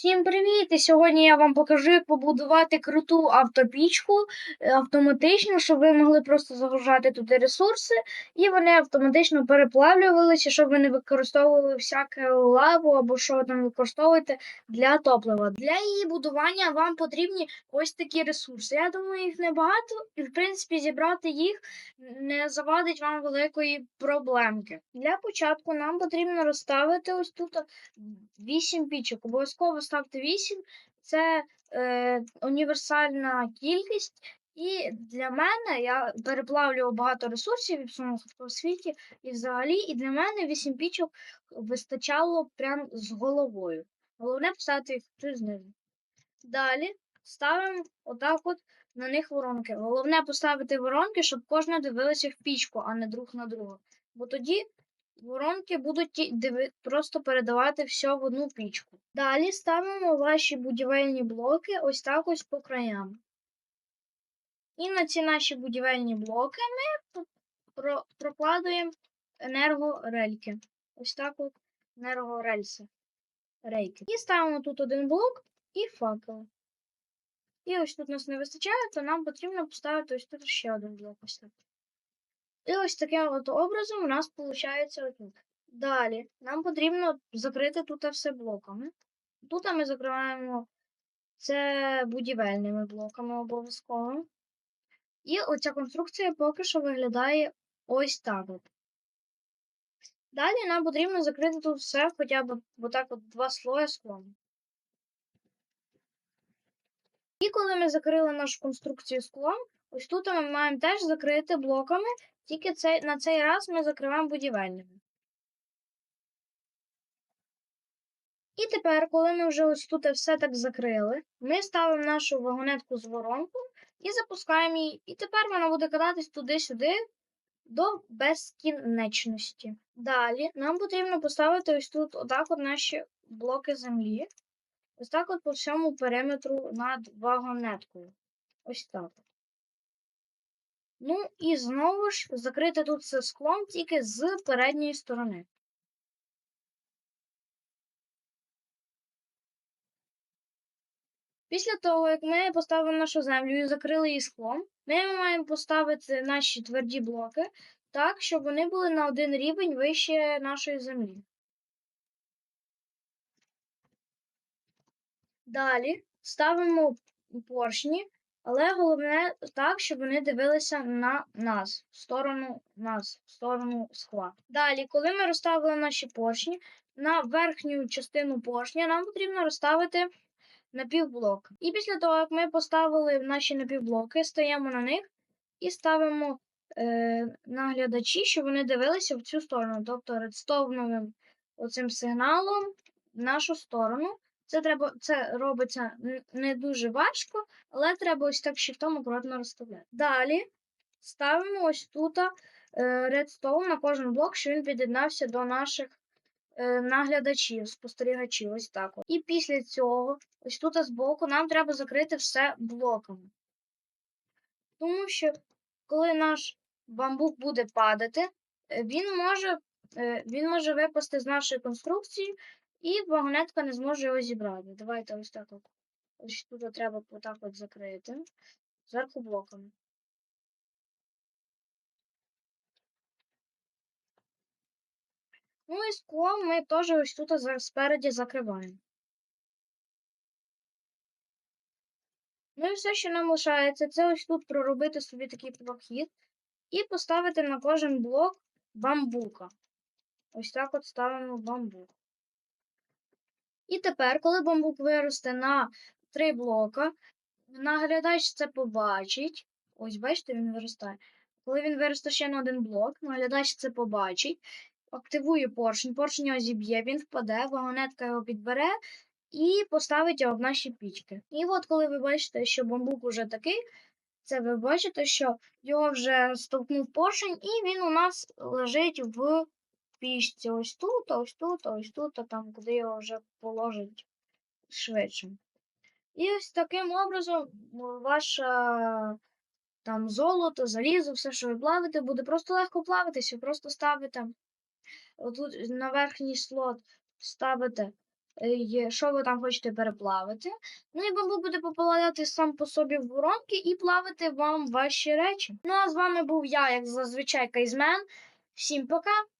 Всім привіт! І сьогодні я вам покажу, як побудувати круту автопічку е, автоматично, щоб ви могли просто загружати туди ресурси, і вони автоматично переплавлювалися, щоб ви не використовували всяке лаву або що там використовуєте для топлива. Для її будування вам потрібні ось такі ресурси. Я думаю, їх небагато, і в принципі зібрати їх не завадить вам великої проблемки. Для початку нам потрібно розставити ось тут 8 пічок. Обов'язково ставте 8. Це е, універсальна кількість. І для мене я переплавлював багато ресурсів по світі, і взагалі, і для мене 8 пічок вистачало прям з головою. Головне поставити їх тут знизу. Далі ставимо отак от на них воронки. Головне поставити воронки, щоб кожна дивилася в пічку, а не друг на друга. Бо тоді Воронки будуть просто передавати все в одну пічку. Далі ставимо ваші будівельні блоки ось так ось по краям. І на ці наші будівельні блоки ми про- прокладуємо енергорельки. Ось так от енергорельси. Рейки. І ставимо тут один блок і факел. І ось тут нас не вистачає, то нам потрібно поставити ось тут ще один блок. Ось так. І ось таким от образом у нас виходить отут. Далі нам потрібно закрити тут все блоками. Тут ми закриваємо це будівельними блоками обов'язково. І оця конструкція поки що виглядає ось так. от. Далі нам потрібно закрити тут все хоча б отак от два слої склом. І коли ми закрили нашу конструкцію склом, ось тут ми маємо теж закрити блоками, тільки цей, на цей раз ми закриваємо будівельними. І тепер, коли ми вже ось тут все так закрили, ми ставимо нашу вагонетку з воронку і запускаємо її. І тепер вона буде кататись туди-сюди до безкінечності. Далі нам потрібно поставити ось тут отак от наші блоки землі. Ось так от по всьому периметру над вагонеткою. Ось так. Ну і знову ж закрити тут все склом тільки з передньої сторони. Після того, як ми поставили нашу землю і закрили її склом, ми маємо поставити наші тверді блоки так, щоб вони були на один рівень вище нашої землі. Далі ставимо поршні, але головне так, щоб вони дивилися на нас, в сторону нас, в сторону скла. Далі, коли ми розставили наші поршні, на верхню частину поршня нам потрібно розставити напівблок. І після того, як ми поставили наші напівблоки, стаємо на них і ставимо е, наглядачі, щоб вони дивилися в цю сторону, тобто редстоуновим оцим сигналом в нашу сторону. Це треба, це робиться не дуже важко, але треба ось так shift акуратно розставляти. Далі ставимо ось тут е, редстоун на кожен блок, що він під'єднався до наших е, наглядачів, спостерігачів. Ось так. От. І після цього, ось тут збоку, нам треба закрити все блоками. Тому що коли наш бамбук буде падати, е, він може, він може випасти з нашої конструкції, і вагонетка не зможе його зібрати. Давайте ось так от. Ось тут треба отак от закрити. Зверху блоками. Ну і склом ми теж ось тут спереді закриваємо. Ну і все, що нам лишається, це ось тут проробити собі такий прохід і поставити на кожен блок бамбука. Ось так от ставимо бамбук. І тепер, коли бамбук виросте на три блока, наглядач це побачить. Ось, бачите, він виростає. Коли він виросте ще на один блок, наглядач це побачить, активує поршень, поршень його зіб'є, він впаде, вагонетка його підбере і поставить його в наші пічки. І от коли ви бачите, що бамбук уже такий, це ви бачите, що його вже стовкнув поршень, і він у нас лежить в пічці. Ось тут, ось тут, ось тут, а там, куди його вже положить швидше. І ось таким образом м, ваша там золото, залізо, все, що ви плавите, буде просто легко плавитися. Просто ставите отут на верхній слот ставите що ви там хочете переплавити. Ну і бамбук буде попадати сам по собі в воронки і плавити вам ваші речі. Ну а з вами був я, як зазвичай, Кайзмен. Всім пока!